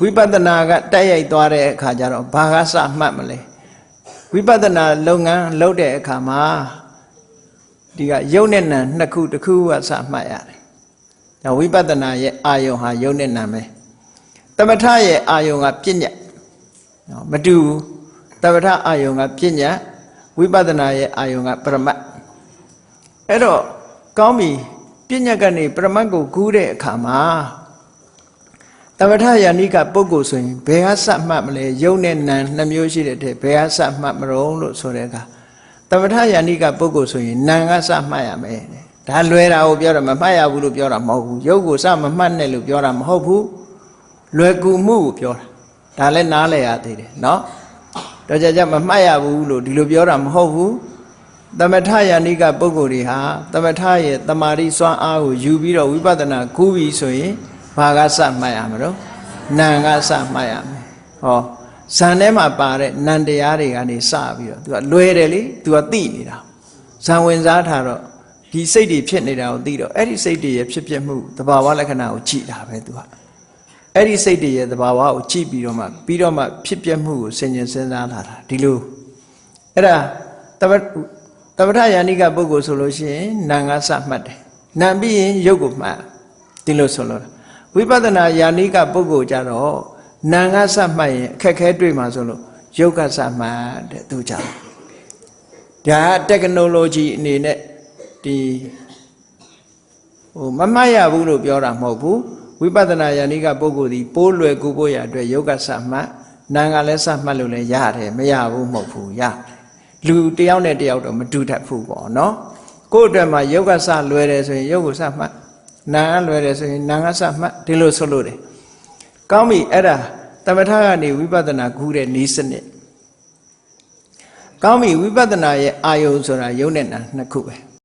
ဝိပဿနာကတိုက်ရိုက်သွားတဲ့အခါကျတော့ဘာကစမှတ်မလဲဝိပဿနာလုပ်ငန်းလုပ်တဲ့အခါမှာဒီကယုတ်နဲ့နံနှစ်ခုတစ်ခုကစမှတ်ရတယ်ဒါဝိပဿနာရဲ့အာယုံဟာယုတ်နဲ့နံပဲတမထရဲ့အာယုံကပြဉ္ညာနော်မတူဘူးတမထအာယုံကပြဉ္ညာဝိပဿနာရဲ့အာယုံကပရမတ်အဲ့တော့ကောင်းပြီပြဉ္ညာကနေပရမတ်ကိုကူးတဲ့အခါမှာ တမထယန္တိကပုဂ္ဂိုလ်ဆိုရင်ဘယ်ဟာစမှတ်မလဲယုံနဲ့နံနှမျိုးရှိတဲ့တည်းဘယ်ဟာစမှတ်မရုံလို့ဆိုတဲ့အခါတမထယန္တိကပုဂ္ဂိုလ်ဆိုရင်နံကစမှတ်ရမယ်ဒါလွယ်တာကိုပြောတာမမှတ်ရဘူးလို့ပြောတာမဟုတ်ဘူးယုတ်ကိုစမမှတ်နဲ့လို့ပြောတာမဟုတ်ဘူးလွယ်ကူမှုကိုပြောတာဒါလည်းနားလည်ရသေးတယ်နော်တော့ကြကြမမှတ်ရဘူးလို့ဒီလိုပြောတာမဟုတ်ဘူးသမထယန္တိကပုဂ္ဂိုလ်တွေဟာသမထရဲ့တမာတိစွမ်းအားကိုယူပြီးတော့ဝိပဿနာကူးပြီးဆိုရင် ဘာကစမှတ်ရမလို့နာကစမှတ်ရမယ်ဟောဇန်ထဲမှာပါတဲ့နန္တရားတွေကနေစပြီးတော့ तू ကလွယ်တယ်လေ तू ကသိနေတာဇန်ဝင်စားထားတော့ဒီစိတ်တွေဖြစ်နေတာကိုသိတော့အဲ့ဒီစိတ်တွေရဲ့ဖြစ်ဖြစ်မှုသဘာဝလက္ခဏာကိုကြည့်တာပဲ तू ကအဲ့ဒီစိတ်တွေရဲ့သဘာဝကိုကြည့်ပြီးတော့မှပြီးတော့မှဖြစ်ပြမှုကိုဆင်ញင်စဉ်းစားလာတာဒီလိုအဲ့ဒါတပတပထယာနိကပုဂ္ဂိုလ်ဆိုလို့ရှိရင်နာငါစမှတ်တယ်နာပြီးရင်ရုပ်ကိုမှတ်ဒီလိုဆိုလို့ ဝိပဿနာယာနိကပုဂ္ဂိုလ်ကြတော့နာငါစမှတ်ရင်အခက်ခဲတွေ့မှာဆိုလို့ရုပ်ကစမှတ်တဲ့သူကြတယ်ဒါက technology အနေနဲ့ဒီဟိုမမှတ်ရဘူးလို့ပြောတာမဟုတ်ဘူးဝိပဿနာယာနိကပုဂ္ဂိုလ်ဒီပိုးလွယ်ကူဖို့ရအတွက်ယောဂစမှတ်နာငါလည်းစမှတ်လို့လည်းရတယ်မရဘူးမဟုတ်ဘူးရတယ်လူတယောက်နဲ့တယောက်တော့မတူတတ်ဘူးပေါ့နော်ကိုယ့်အတွက်မှာယောဂစလွယ်တယ်ဆိုရင်ယောဂစမှတ် နာငါလွယ်တယ်ဆိုရင်နာငါစမှတ်ဒီလိုဆိုလို့တယ်ကောင်းပြီအဲ့ဒါတမထကနေဝိပဿနာကူးတဲ့ဤစနစ်ကောင်းပြီဝိပဿနာရဲ့အာယုံဆိုတာယုံနဲ့နာနှစ်ခုပဲ